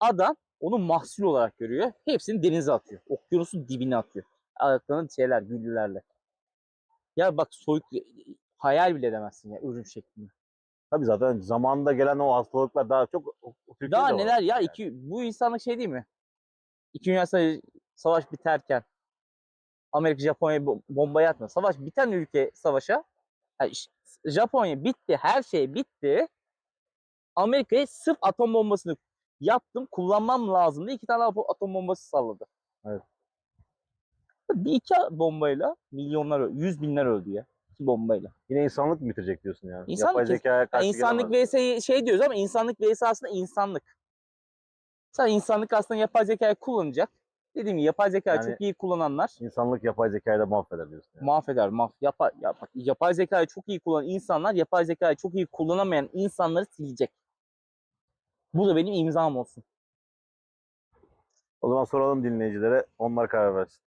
Adam onu mahsul olarak görüyor. Hepsini denize atıyor. Okyanusun dibine atıyor. Ayaklarının şeyler, güllülerle. Ya bak soyut hayal bile edemezsin ya ürün şeklinde. Tabii zaten zamanında gelen o hastalıklar daha çok o- o Türkiye'de Daha var neler ya yani. iki bu insanlık şey değil mi? İki Dünya Savaşı- Savaş biterken Amerika Japonya bo- bombayı atma. Savaş biten ülke savaşa yani Japonya bitti, her şey bitti. Amerika'ya sırf atom bombasını yaptım, kullanmam lazım diye iki tane atom bombası salladı. Evet. Bir iki bombayla milyonlar, yüz binler öldü ya. İki bombayla. Yine insanlık mı bitirecek diyorsun yani? İnsanlık Yapay zekaya Yani karşı insanlık gelemez. vs şey diyoruz ama insanlık vs aslında insanlık. Sen insanlık aslında yapay zekayı kullanacak. Dediğim gibi yapay zekayı Yani- çok iyi kullananlar İnsanlık yapay zekayı da mahveder diyorsun. Yani. mahveder. Mah yapay, ya bak, yapay zekayı çok iyi kullanan insanlar yapay zekayı çok iyi kullanamayan insanları silecek. Bu da benim imzam olsun. O zaman soralım dinleyicilere. Onlar karar versin.